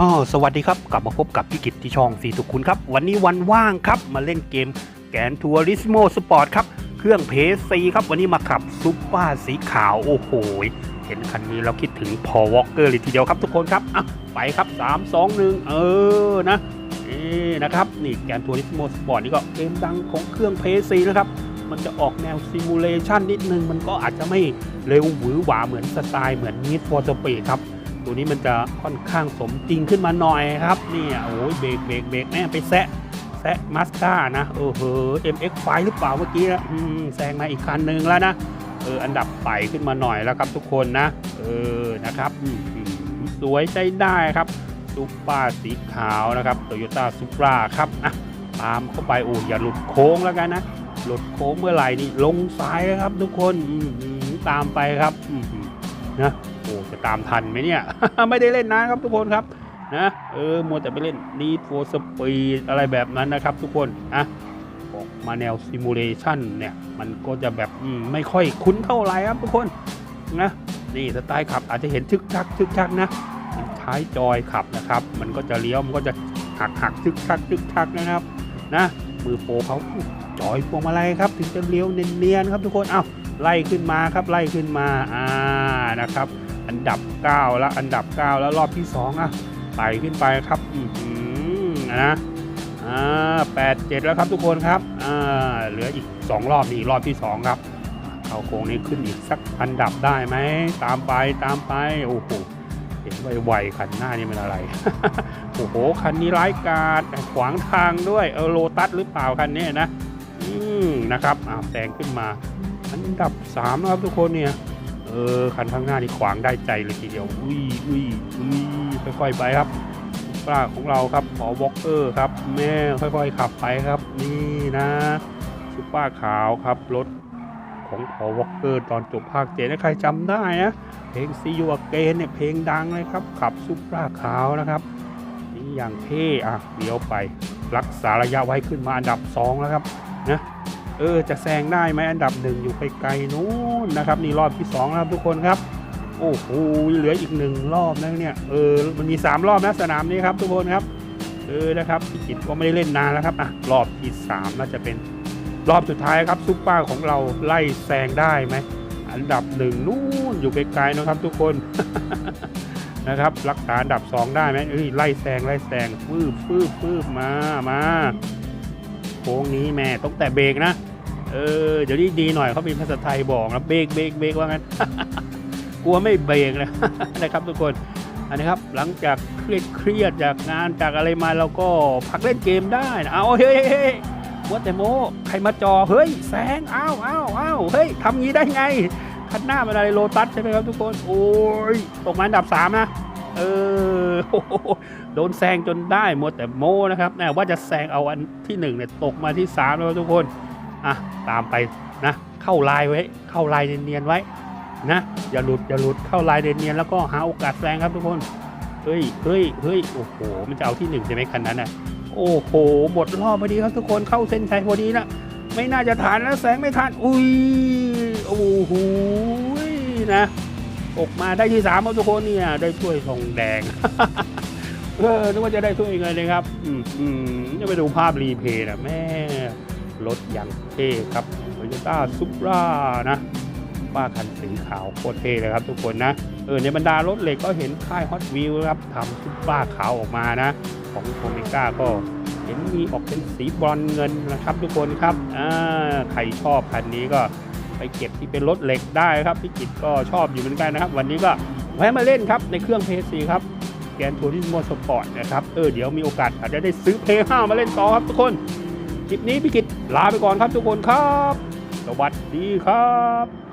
อ๋อสวัสดีครับ กลับมาพบกับพี่กิตที่ช่องสีสุขุนครับ วันนี้วันว่างครับ มาเล่นเกมแกนทัวริสโมสปอร์ตครับ เครื่องเพสซีครับ วันนี้มาขับซุปเปอร์สีขาว โอ้โห เห็นคันนี้เราคิดถึงพอวอลเกอร์เลยทีเดียวครับทุกคนครับ อะ ไปครับ 3 2 1 เออนะนี่นะครับ นี่แกนทัวริสโมสปอร์ตนี่ก็เกมดังของเครื่องเพสซีนะครับ มันจะออกแนวซิมูเลชันนิดนึง มันก็อาจจะไม่เร็วหวือหวาเหมือนสไตล์เหมือน Need for Speed ครับ ตัวนี้มันจะค่อนข้างสมจริงขึ้นมาหน่อยครับนี่โอ้ยเบรกเบรกเบรกแม่ไปแซะแซะมาสด้านะเออเฮอ MX5 หรือเปล่าเมื่อกี้นะแซงมาอีกคันหนึ่งแล้วนะเอออันดับไต่ขึ้นมาหน่อยแล้วครับทุกคนนะ เออนะครับสวยใจได้ครับซุปเปอร์สีขาวนะครับโตโยต้าซุปราครับอะตามเข้าไปโอ้ยอย่าหลุดโค้งแล้วกันนะ หลุดโค้งเมื่อไหร่นี่ลงซ้ายครับทุกคนตามไปครับนะ โอ้จะตามทันไหมเนี่ย ไม่ได้เล่นนานครับทุกคนครับนะเออมัวแต่ไปเล่น Need for Speed อะไรแบบนั้นนะครับทุกคนอะออกมาแนวซิมูเลชันเนี่ยมันก็จะแบบไม่ค่อยคุ้นเท่าไหร่ครับทุกคนนะนี่สไตล์ขับอาจจะเห็นทึกทักทึกทักนะมันใช้จอยขับนะครับ มันก็จะเลี้ยวมันก็จะหักหักทึกทักทึกทักนะครับนะมือโปรเขาจอยพวงมาลัยครับ ถึงจะเลี้ยวเนียนๆครับทุกคนเอ้าไล่ขึ้นมาครับไล่ขึ้นมาอ่านะครับ อันดับ 9 แล้ว อันดับ 9 แล้วรอบที่ 2 อะไต่ขึ้นไปครับ อือหือนะอ่าแปดเจ็ดแล้วครับทุกคนครับ อ่า เหลืออีก 2 รอบนี่รอบที่ 2 ครับ เขาโค้งนี้ขึ้นอีกสักอันดับได้ไหม ตามไปตามไป โอ้โหเห็นไวๆคันหน้านี่มันอะไร โอ้โห คันนี้ร้ายกาจขวางทางด้วย เออโลตัสหรือเปล่าคันนี้นะ อืมนะครับอ้าแซงขึ้นมา อันดับ3นะครับทุกคนเนี่ย ออคันข้างหน้านี่ขวางได้ใจเลยทีเดียวอุ้ยอุ้ยอุ้ยค่อยๆไปครับปลาของเราครับขอวอล์กเกอร์ครับ แม่ค่อยๆขับไปครับ นี่นะซุปเปอร์ขาวครับรถของพอวอล์กเกอร์ตอนจบภาคเจ็ดนะใครจำได้นะเพลงซีอูเกนเนี่ยเพลงดังเลยครับขับซุปเปอร์ขาวนะครับนี่อย่างเท่อะเลี้ยวไปรักษาระยะไว้ขึ้นมาอันดับ 2 แล้วครับนะ เออจะแซงได้ไหมอันดับหนึ่งอยู่ไกลๆนู้นนะครับ นี่รอบที่2นะครับทุกคนครับโอ้โหเหลืออีกหนึ่งรอบนะเนี่ยเออมันมี 3 รอบนะสนามนี้ครับทุกคนครับเออนะครับพี่กิจก็ไม่ได้เล่นนานแล้วครับอะรอบที่3น่าจะเป็นรอบสุดท้ายครับซุปเปอร์ของเราไล่แซงได้ไหมอันดับหนึ่งนู่นอยู่ไกลๆนะครับ ทุกคนนะครับรักษาอันดับ 2 ได้ไหมเอ้ยไล่แซงไล่แซงฟืบฟืบฟืบมามา โค้งนี้แม่ต้องแต่เบรกนะ เออ เดี๋ยวนี้ดีหน่อยเขามีภาษาไทยบอกนะเบรกเบรกเบรกว่างั้น กลัวไม่เบรกนะนะครับทุกคนอันนี้ครับหลังจากเครียดเครียดจากงานจากอะไรมาเราก็พักเล่นเกมได้นะเอาเฮ้ยเฮ้ยเฮ้ยมัวแต่โมใครมาจอเฮ้ยแซงอ้าวอ้าวอ้าวเฮ้ยทำงี้ได้ไงคันหน้ามันอะไรโลตัสใช่ไหมครับทุกคน โอ้ยตกมาอันดับสามนะ เออ อโดนแซงจนได้หมัวแต่โมนะครับแน่ว่าจะแซงเอาอันที่หนึ่งเนี่ยตกมาที่สามแล้วทุกคนอะตามไปนะเข้าลายไว้ เข้าลายเนียนๆไว้นะอย่าหลุดอย่าหลุดเข้าลายเนียนๆแล้วก็หาโอกาสแซงครับทุกคนเฮ้ยเฮ้ยเฮ้ยโอ้โหมันจะเอาที่หนึ่งใช่ไหมคันนั้นอะโอ้โหหมดรอบพอดีครับทุกคนเข้าเส้นชัยพอดีนะไม่น่าจะทันแล้วแซงไม่ทันอุ้ยโอ้โหนะ ออกมาได้ที่สามครับทุกคนเนี่ยได้ถ้วยทองแดง เออนึกว่าจะได้ถ้วยเงินเลยครับ อืมอืมจะไปดูภาพรีเพย์นะแม่รถอย่างเท่ครับโตโยต้าซุปรานะป้าคันสีขาวโคตรเท่เลยครับทุกคนนะเออในบรรดารถเหล็กก็เห็นค่ายฮอตวิวครับทำซุปป้าขาวออกมานะ ของโทมิก้าก็เห็นมีออกเป็นสีบรอนเงินนะครับทุกคนครับอ่าใครชอบคันนี้ก็ ไปเก็บที่เป็นรถเหล็กได้ครับพี่กิตก็ชอบอยู่เหมือนกันนะครับ วันนี้ก็แวะมาเล่นครับในเครื่องเพย์ซีครับแกนทัวริสโมสปอร์ตนะครับเออเดี๋ยวมีโอกาสอาจจะได้ซื้อเท้ามาเล่นต่อครับทุกคนคลิปนี้พี่กิตลาไปก่อนครับทุกคนครับ สวัสดีครับ